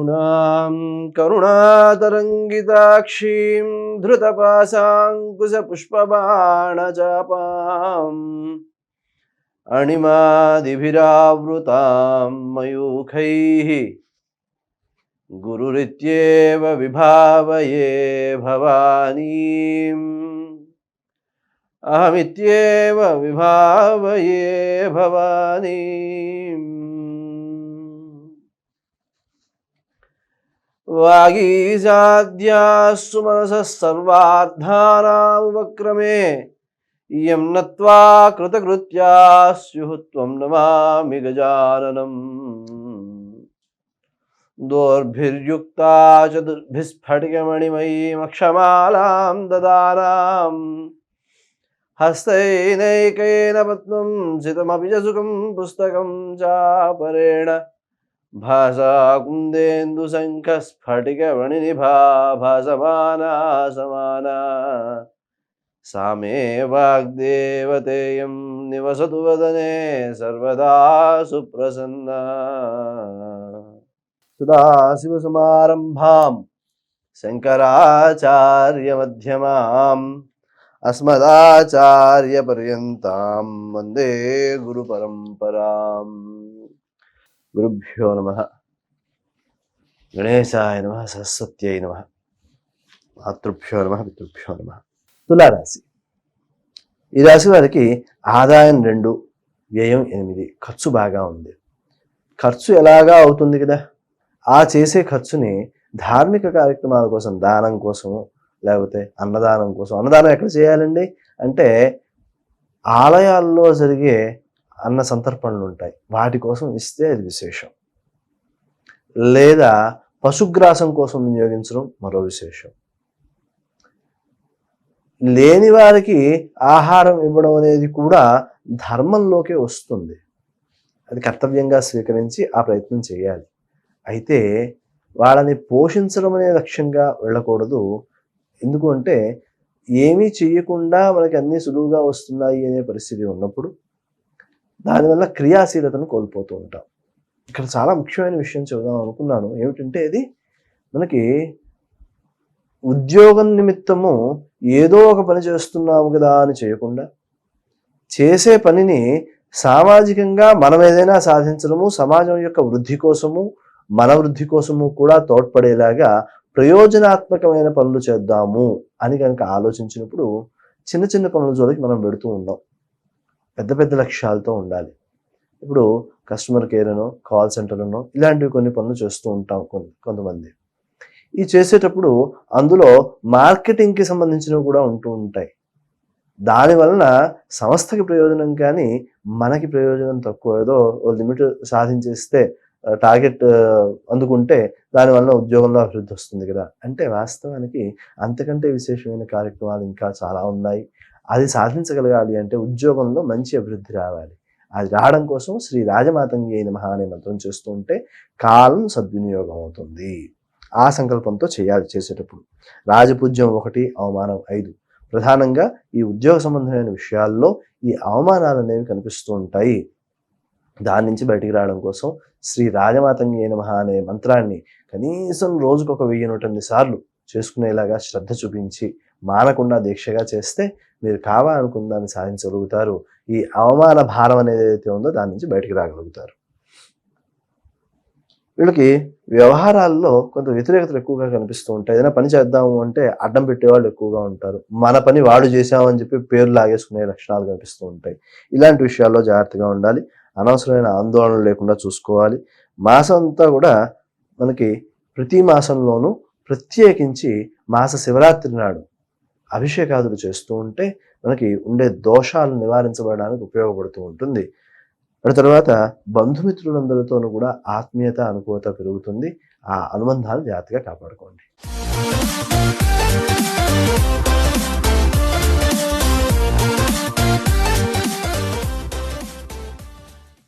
కరుణాం కరుణాతరంగితాక్షీం ధృతపాశాంకుశపుష్పబాణజాపాం అణిమాదిభిరావృతాం మయూఖై గురురిత్యేవ విభావయే భవానీం అహమిత్యేవ విభావయే భవానీం వాగీజాద్యాస్సు మనసः సర్వార్థానాముపక్రమే ఇయం నత్వా కృతకృత్యా స్యుః త్వం నమామి గజాననం. దోర్భిర్యుక్తా చతుర్భిస్ఫటికమణిమయీమక్షమాలాం దదానాం హస్తైనైకేన పద్మం సితమపి చ సుఖం పుస్తకం చాపరేణ భాసాకుందేందు శంఖ స్ఫటిక వణినిభా భాసమానా సమానా సామే వాగ్దేవతేయం నివసతు వదనే సర్వదా సుప్రసన్నా సదాశివసమారంభాం శంకరాచార్యమధ్యమాం అస్మదాచార్యపర్యంతాం వందే గురుపరంపరాం గురుభ్యో నమ. గణేశాయ నమ సరస్వత్యై నమ. మాతృభ్యో నమ పితృభ్యో నమ. తులారాశి. ఈ రాశి వారికి ఆదాయం రెండు వ్యయం ఎనిమిది. ఖర్చు బాగా ఉంది. ఖర్చు ఎలాగా అవుతుంది కదా? ఆ చేసే ఖర్చుని ధార్మిక కార్యక్రమాల కోసం దానం కోసము లేకపోతే అన్నదానం కోసం అన్నదానం ఎక్కడ చేయాలండి? అంటే ఆలయాల్లో జరిగే అన్న సంతర్పణలు ఉంటాయి వాటి కోసం ఇస్తే అది విశేషం. లేదా పశుగ్రాసం కోసం వినియోగించడం మరో విశేషం. లేని వారికి ఆహారం ఇవ్వడం అనేది కూడా ధర్మంలోకే వస్తుంది. అది కర్తవ్యంగా స్వీకరించి ఆ ప్రయత్నం చేయాలి. అయితే వాళ్ళని పోషించడం అనే లక్ష్యంగా వెళ్ళకూడదు. ఎందుకంటే ఏమీ చేయకుండా మనకి అన్నీ సులువుగా వస్తున్నాయి అనే పరిస్థితి ఉన్నప్పుడు దానివల్ల క్రియాశీలతను కోల్పోతూ ఉంటాం. ఇక్కడ చాలా ముఖ్యమైన విషయం చెబుదాం అనుకున్నాను. ఏమిటంటే ఇది మనకి ఉద్యోగం నిమిత్తము ఏదో ఒక పని చేస్తున్నాము కదా అని చేయకుండా చేసే పనిని సామాజికంగా మనం ఏదైనా సాధించడము సమాజం యొక్క వృద్ధి కోసము మన వృద్ధి కోసము కూడా తోడ్పడేలాగా ప్రయోజనాత్మకమైన పనులు చేద్దాము అని కనుక ఆలోచించినప్పుడు చిన్న చిన్న పనుల జోలికి మనం పెడుతూ ఉన్నాం పెద్ద పెద్ద లక్ష్యాలతో ఉండాలి. ఇప్పుడు కస్టమర్ కేర్ను కాల్ సెంటర్లను ఇలాంటివి కొన్ని పనులు చేస్తూ ఉంటాం కొంతమంది. ఈ చేసేటప్పుడు అందులో మార్కెటింగ్కి సంబంధించినవి కూడా ఉంటూ ఉంటాయి. దాని వలన సంస్థకి ప్రయోజనం కానీ మనకి ప్రయోజనం తక్కువ ఏదో లిమిట్ సాధించేస్తే టార్గెట్ అందుకుంటే దానివల్ల ఉద్యోగంలో అభివృద్ధి వస్తుంది కదా. అంటే వాస్తవానికి అంతకంటే విశేషమైన కార్యక్రమాలు ఇంకా చాలా ఉన్నాయి. అది సాధించగలగాలి అంటే ఉద్యోగంలో మంచి అభివృద్ధి రావాలి. అది రావడం కోసం శ్రీ రాజమాతంగి అయిన మహా అనే మంత్రం చేస్తూ ఉంటే కాలం సద్వినియోగం అవుతుంది. ఆ సంకల్పంతో చేయాలి చేసేటప్పుడు. రాజపూజ్యం ఒకటి అవమానం ఐదు. ప్రధానంగా ఈ ఉద్యోగ సంబంధమైన విషయాల్లో ఈ అవమానాలు అనేవి కనిపిస్తూ ఉంటాయి. దాని నుంచి బయటికి రావడం కోసం శ్రీ రాజమాతంగి అయిన మహా అనే మంత్రాన్ని కనీసం రోజుకు ఒక వెయ్యి నూట సార్లు చేసుకునేలాగా శ్రద్ధ చూపించి మానకుండా దీక్షగా చేస్తే మీరు కావాలనుకున్న దాన్ని సాధించగలుగుతారు ఈ అవమాన భారం అనేది ఏదైతే ఉందో దాని నుంచి బయటికి రాగలుగుతారు. వీళ్ళకి వ్యవహారాల్లో కొంత వ్యతిరేకతలు ఎక్కువగా కనిపిస్తూ ఉంటాయి. ఏదైనా పని చేద్దాము అంటే అడ్డం పెట్టేవాళ్ళు ఎక్కువగా ఉంటారు. మన పని వాడు చేశామని చెప్పి పేరు లాగేసుకునే లక్షణాలు కనిపిస్తూ ఉంటాయి. ఇలాంటి విషయాల్లో జాగ్రత్తగా ఉండాలి. అనవసరమైన ఆందోళన లేకుండా చూసుకోవాలి. మాసం అంతా కూడా మనకి ప్రతి మాసంలోనూ ప్రత్యేకించి మాస శివరాత్రి నాడు అభిషేకాదులు చేస్తూ ఉంటే మనకి ఉండే దోషాలు నివారించబడడానికి ఉపయోగపడుతూ ఉంటుంది. ఆ తర్వాత బంధుమిత్రులందరితోనూ కూడా ఆత్మీయత అనుకూలత పెరుగుతుంది. ఆ అనుబంధాలు జాగ్రత్తగా కాపాడుకోండి.